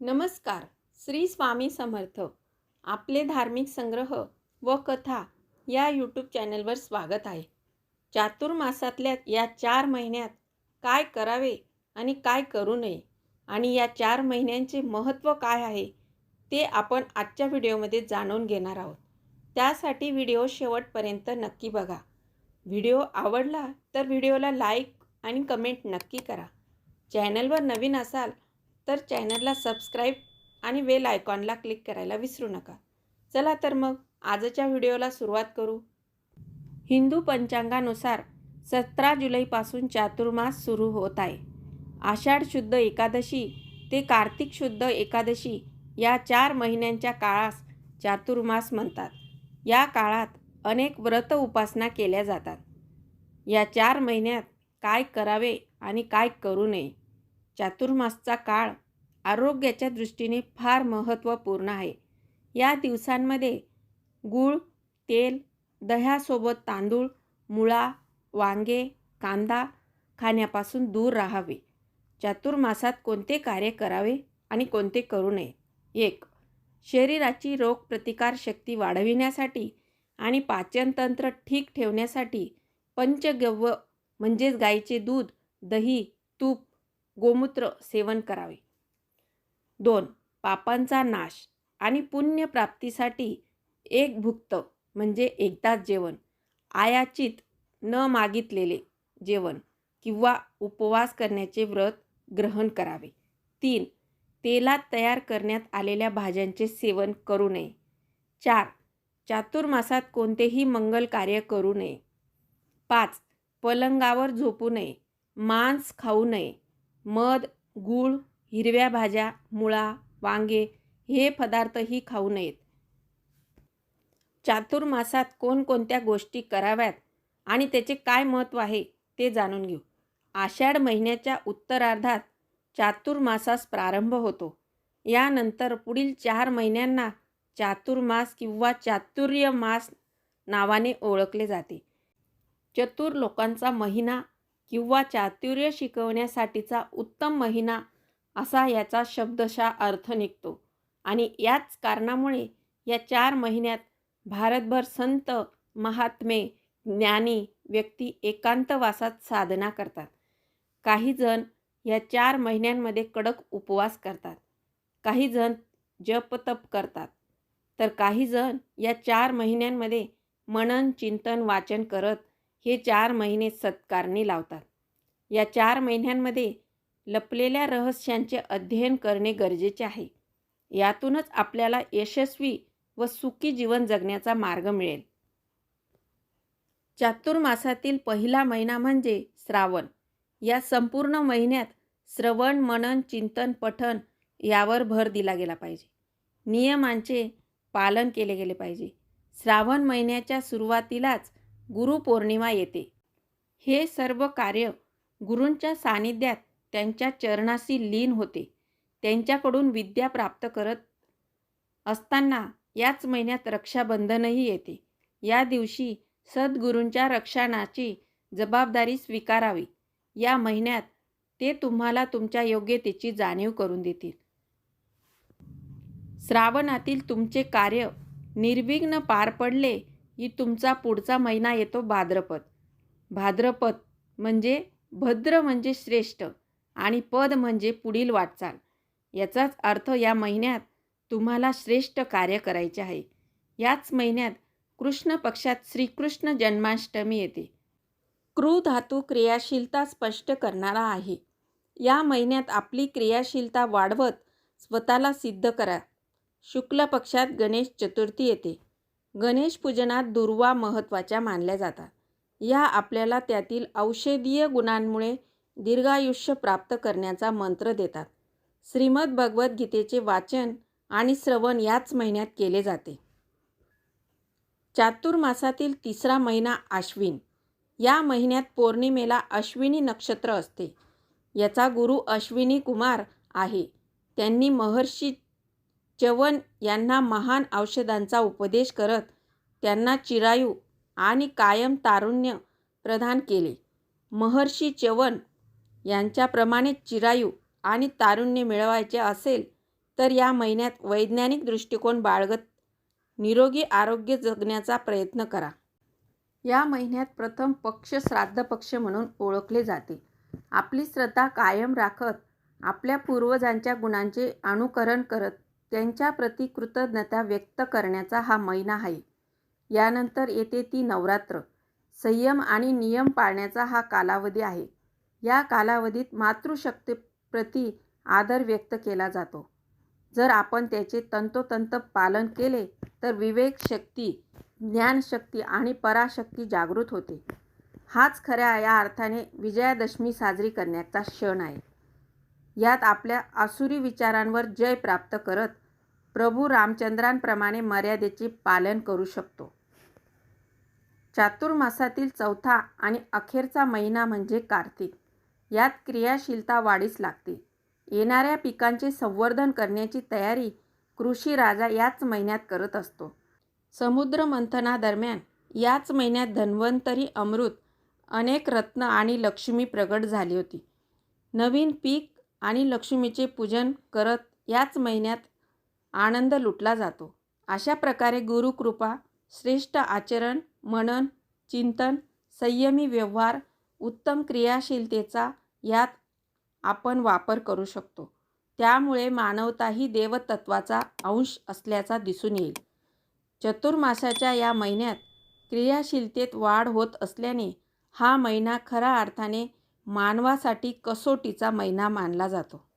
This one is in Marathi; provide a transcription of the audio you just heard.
नमस्कार. श्री स्वामी समर्थ. आपले धार्मिक संग्रह व कथा या यूट्यूब चॅनलवर स्वागत आहे. चातुर्मासातल्या या चार महिन्यात काय करावे आणि काय करू नये आणि या चार महिन्यांचे महत्त्व काय आहे ते आपण आजच्या व्हिडिओमध्ये जाणून घेणार आहोत. त्यासाठी व्हिडिओ शेवटपर्यंत नक्की बघा. व्हिडिओ आवडला तर व्हिडिओला लाईक आणि कमेंट नक्की करा. चॅनलवर नवीन असाल तर चॅनलला सबस्क्राईब आणि वेल आयकॉनला क्लिक करायला विसरू नका. चला तर मग आजच्या व्हिडिओला सुरुवात करू. हिंदू पंचांगानुसार सतरा जुलैपासून चातुर्मास सुरू होत आहे. आषाढ शुद्ध एकादशी ते कार्तिक शुद्ध एकादशी या चार महिन्यांच्या काळास चातुर्मास म्हणतात. या काळात अनेक व्रत उपासना केल्या जातात. या चार महिन्यात काय करावे आणि काय करू नये चातुर्मासचा काळ आरोग्याच्या दृष्टीने फार महत्त्वपूर्ण आहे. या दिवसांमध्ये गूळ तेल दह्यासोबत तांदूळ मुळा वांगे कांदा खाण्यापासून दूर राहावे. चातुर्मासात कोणते कार्य करावे आणि कोणते करू नये? एक शरीराची रोगप्रतिकारशक्ती वाढविण्यासाठी आणि पाचनतंत्र ठीक ठेवण्यासाठी पंचगव्य म्हणजेच गाईचे दूध दही तूप गोमूत्र सेवन करावे. दोन पापांचा नाश आणि पुण्यप्राप्तीसाठी एक भुक्त म्हणजे एकदाच जेवण. आयाचित न मागितलेले जेवण किंवा उपवास करण्याचे व्रत ग्रहण करावे. तीन तेलात तयार करण्यात आलेल्या भाज्यांचे सेवन करू नये. चार चातुर्मासात कोणतेही मंगल कार्य करू नये. पाच पलंगावर झोपू नये. मांस खाऊ नये. मध गूळ हिरव्या भाज्या मुळा वांगे हे पदार्थही खाऊ नयेत. चातुर्मासात कोणकोणत्या गोष्टी कराव्यात आणि त्याचे काय महत्त्व आहे ते जाणून घेऊ. आषाढ महिन्याच्या उत्तरार्धात चातुर्मासास प्रारंभ होतो. यानंतर पुढील चार महिन्यांना चातुर्मास किंवा चातुर्य मास नावाने ओळखले जाते. चतुर लोकांचा महिना किंवा चातुर्य शिकवण्यासाठीचा उत्तम महिना असा याचा शब्दशा अर्थ निघतो. आणि याच कारणामुळे या चार महिन्यात भारतभर संत महात्मे ज्ञानी व्यक्ती एकांतवासात साधना करतात. काही जण या चार महिन्यांमध्ये कडक उपवास करतात. काही जण जपतप करतात. तर काही जण या चार महिन्यांमध्ये मनन चिंतन वाचन करत हे चार महिने सत्कारणी लावतात. या चार महिन्यांमध्ये लपलेल्या रहस्यांचे अध्ययन करणे गरजेचे आहे. यातूनच आपल्याला यशस्वी व सुखी जीवन जगण्याचा मार्ग मिळेल. चातुर्मासातील पहिला महिना म्हणजे श्रावण. या संपूर्ण महिन्यात श्रवण मनन चिंतन पठन यावर भर दिला गेला पाहिजे. नियमांचे पालन केले गेले पाहिजे. श्रावण महिन्याच्या सुरुवातीलाच गुरुपौर्णिमा येते. हे सर्व कार्य गुरूंच्या सानिध्यात त्यांच्या चरणाशी लीन होते. त्यांच्याकडून विद्या प्राप्त करत असताना याच महिन्यात रक्षाबंधनही येते. या दिवशी सद्गुरूंच्या रक्षणाची जबाबदारी स्वीकारावी. या महिन्यात ते तुम्हाला तुमच्या योग्यतेची जाणीव करून देतील. श्रावणातील तुमचे कार्य निर्विघ्न पार पडले की तुमचा पुढचा महिना येतो भाद्रपद. भाद्रपद म्हणजे भद्र म्हणजे श्रेष्ठ आणि पद म्हणजे पुढील वाटचाल. याचाच अर्थ या महिन्यात तुम्हाला श्रेष्ठ कार्य करायचे आहे. याच महिन्यात कृष्ण पक्षात श्रीकृष्ण जन्माष्टमी येते. क्रू धातू क्रियाशीलता स्पष्ट करणारा आहे. या महिन्यात आपली क्रियाशीलता वाढवत स्वतःला सिद्ध करा. शुक्ल पक्षात गणेश चतुर्थी येते. गणेश पूजनात दुर्वा महत्त्वाच्या मानल्या जातात. या आपल्याला त्यातील औषधीय गुणांमुळे दीर्घायुष्य प्राप्त करण्याचा मंत्र देतात. श्रीमद भगवद्गीतेचे वाचन आणि श्रवण याच महिन्यात केले जाते. चातुर्मासातील तिसरा महिना आश्विन या महिन्यात पौर्णिमेला अश्विनी नक्षत्र असते. याचा गुरु अश्विनी कुमार आहे. त्यांनी महर्षी चवन यांना महान औषधांचा उपदेश करत त्यांना चिरायू आणि कायम तारुण्य प्रदान केले. महर्षी चवन यांच्याप्रमाणे चिरायू आणि तारुण्य मिळवायचे असेल तर या महिन्यात वैज्ञानिक दृष्टिकोन बाळगत निरोगी आरोग्य जगण्याचा प्रयत्न करा. या महिन्यात प्रथम पक्ष श्राद्ध पक्ष म्हणून ओळखले जाते. आपली श्रद्धा कायम राखत आपल्या पूर्वजांच्या गुणांचे अनुकरण करत त्यांच्याप्रती कृतज्ञता व्यक्त करण्याचा हा महिना आहे. यानंतर येते ती नवरात्र संयम आणि नियम पाळण्याचा हा कालावधी आहे. या कालावधीत मातृशक्तीप्रती आदर व्यक्त केला जातो. जर आपण त्याचे तंतोतंत पालन केले तर विवेकशक्ती ज्ञानशक्ती आणि पराशक्ती जागृत होते. हाच खऱ्या या अर्थाने विजयादशमी साजरी करण्याचा क्षण आहे. यात आपल्या आसुरी विचारांवर जय प्राप्त करत प्रभू रामचंद्रांप्रमाणे मर्यादेचे पालन करू शकतो. चातुर्मासातील चौथा आणि अखेरचा महिना म्हणजे कार्तिक. यात क्रियाशीलता वाढीस लागते. येणाऱ्या पिकांचे संवर्धन करण्याची तयारी कृषी राजा याच महिन्यात करत असतो. समुद्र मंथनादरम्यान याच महिन्यात धन्वंतरी अमृत अनेक रत्न आणि लक्ष्मी प्रगट झाली होती. नवीन पीक आणि लक्ष्मीचे पूजन करत याच महिन्यात आनंद लुटला जातो. अशा प्रकारे गुरुकृपा श्रेष्ठ आचरण मनन चिंतन संयमी व्यवहार उत्तम क्रियाशीलतेचा यात आपण वापर करू शकतो. त्यामुळे मानवता ही देवतत्वाचा अंश असल्याचा दिसून येईल. चतुर्मासाच्या या महिन्यात क्रियाशीलतेत वाढ होत असल्याने हा महिना खऱ्या अर्थाने मानवासाठी कसोटीचा महिना मानला जातो.